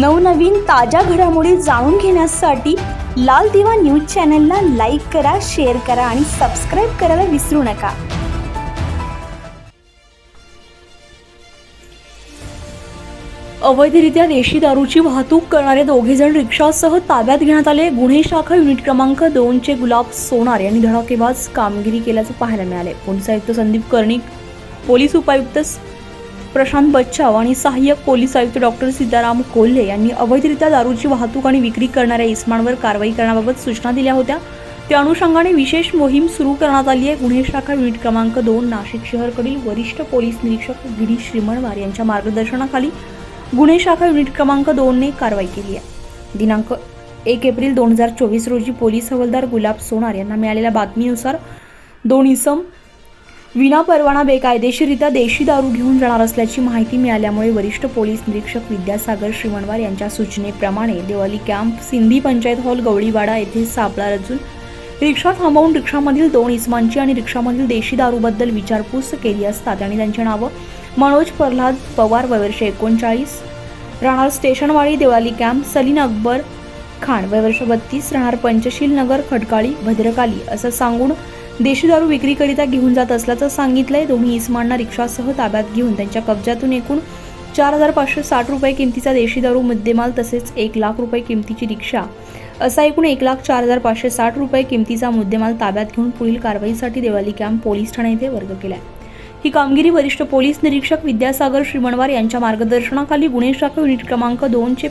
नवनवीन ताज्या घडामोडी जाणून घेण्यासाठी लाल दिवा न्यूज चॅनलला लाईक करा शेअर करा आणि सबस्क्राईब करायला विसरू नका. अवैधरित्या देशी दारूची वाहतूक करणारे दोघे जण रिक्षासह ताब्यात घेण्यात आले. गुन्हे शाखा युनिट क्रमांक दोनचे गुलाब सोनार यांनी धडाकेबाज कामगिरी केल्याचं पाहायला मिळाले. पोलीस आयुक्त संदीप कर्णिक पोलीस उपायुक्त प्रशांत बच्चाव आणि सहाय्यक पोलीस आयुक्त डॉक्टर सीताराम कोल्हे यांनी अवैधरित्या दारूची वाहतूक आणि विक्री करणाऱ्या इस्मांवर कारवाई करण्याबाबत सूचना दिल्या होत्या. त्या अनुषंगाने विशेष मोहीम सुरू करण्यात आली आहे. गुन्हे शाखा युनिट क्रमांक दोन नाशिक शहरकडील वरिष्ठ पोलीस निरीक्षक गिरीश श्रीमणवार यांच्या मार्गदर्शनाखाली गुन्हे शाखा युनिट क्रमांक दोनने कारवाई केली आहे. दिनांक एक एप्रिल दोन हजार चोवीस रोजी पोलीस हवालदार गुलाब सोनार यांना मिळालेल्या बातमीनुसार दोन इसम विना परवाना बेकायदेशीरित्या देशी दारू घेऊन जाणार असल्याची माहिती मिळाल्यामुळे वरिष्ठ पोलीस निरीक्षक विद्यासागर श्रीमणवार यांच्या सूचनेप्रमाणे देवाली कॅम्प सिंधी पंचायत हॉल गवळीवाडा येथे सापळा रचून रिक्षा थांबवून रिक्षामधील दोन इस्मांची आणि रिक्षामधील देशी दारूबद्दल विचारपूस केली असता त्यांनी त्यांची नावं मनोज प्रल्हाद पवार वयवर्ष एकोणचाळीस राहणार स्टेशनवाडी देवाली कॅम्प सलीन अकबर खान वयवर्ष बत्तीस राहणार पंचशील नगर खडकाळी भद्रकाली असं सांगून देशी दारू विक्रीकरिता घेऊन जात असल्याचं सांगितलंय. दोन्ही इसमांना रिक्षासह ताब्यात घेऊन त्यांच्या कब्जातून एकूण चार हजार पाचशे साठ रुपये किमतीचा देशी दारू मुद्देमाल तसेच एक लाख रुपये किमतीची रिक्षा. असा एकूण एक लाख चार हजार पाचशे साठ रुपये किमतीचा मुद्देमाल ताब्यात घेऊन पुढील कारवाईसाठी देवाली कॅम्प पोलीस ठाणे येथे वर्ग केला ही कामगिरी वरिष्ठ पोलीस निरीक्षक विद्यासागर श्रीमणवार यांच्या मार्गदर्शनाखाली गुन्हे शाखा युनिट क्रमांक दोनचे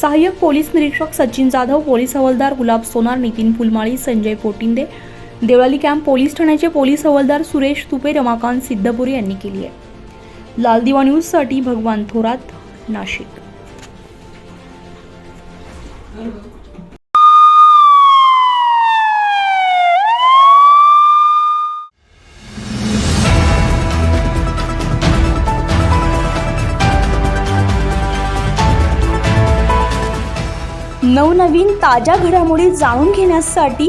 सहाय्यक पोलीस निरीक्षक सचिन जाधव पोलीस हवालदार गुलाब सोनार नितीन फुलमाळी संजय पोटिंदे देवळाली कॅम्प पोलीस ठाण्याचे पोलीस हवालदार सुरेश तुपे रमाकांत सिद्धपुरी यांनी केली आहे. लालदिवा न्यूजसाठी भगवान थोरात नाशिक. नवनवीन ताज्या घडामोडी जाणून घेण्यासाठी